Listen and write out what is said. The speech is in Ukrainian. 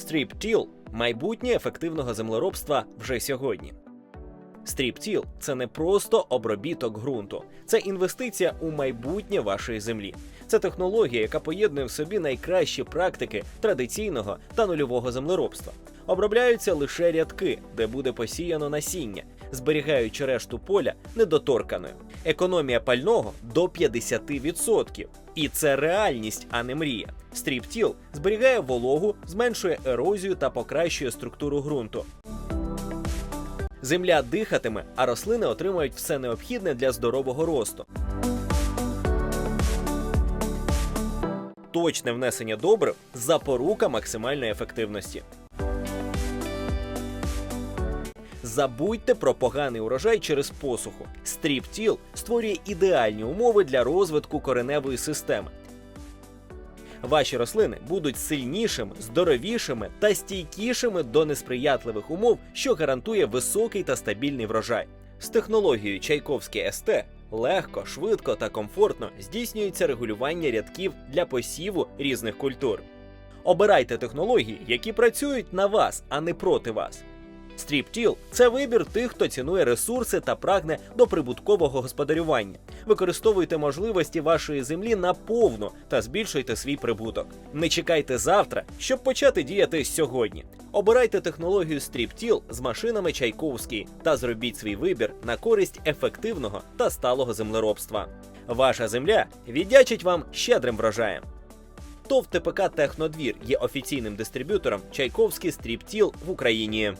Стріптіл майбутнє ефективного землеробства вже сьогодні. Стріптіл це не просто обробіток ґрунту, це інвестиція у майбутнє вашої землі. Це технологія, яка поєднує в собі найкращі практики традиційного та нульового землеробства. Обробляються лише рядки, де буде посіяно насіння, зберігаючи решту поля недоторканою. Економія пального до 50%. І це реальність, а не мрія. Стріптіл зберігає вологу, зменшує ерозію та покращує структуру ґрунту. Земля дихатиме, а рослини отримають все необхідне для здорового росту. Точне внесення добрив запорука максимальної ефективності. Забудьте про поганий урожай через посуху. Стріптіл створює ідеальні умови для розвитку кореневої системи. Ваші рослини будуть сильнішими, здоровішими та стійкішими до несприятливих умов, що гарантує високий та стабільний врожай. З технологією Чайковський СТ легко, швидко та комфортно здійснюється регулювання рядків для посіву різних культур. Обирайте технології, які працюють на вас, а не проти вас. Стріптіл це вибір тих, хто цінує ресурси та прагне до прибуткового господарювання. Використовуйте можливості вашої землі наповну та збільшуйте свій прибуток. Не чекайте завтра, щоб почати діяти сьогодні. Обирайте технологію Стріптіл з машинами Чайковський та зробіть свій вибір на користь ефективного та сталого землеробства. Ваша земля віддячить вам щедрим врожаєм. ТОВ ТПК Технодвір є офіційним дистриб'ютором Чайковський Стріптіл в Україні.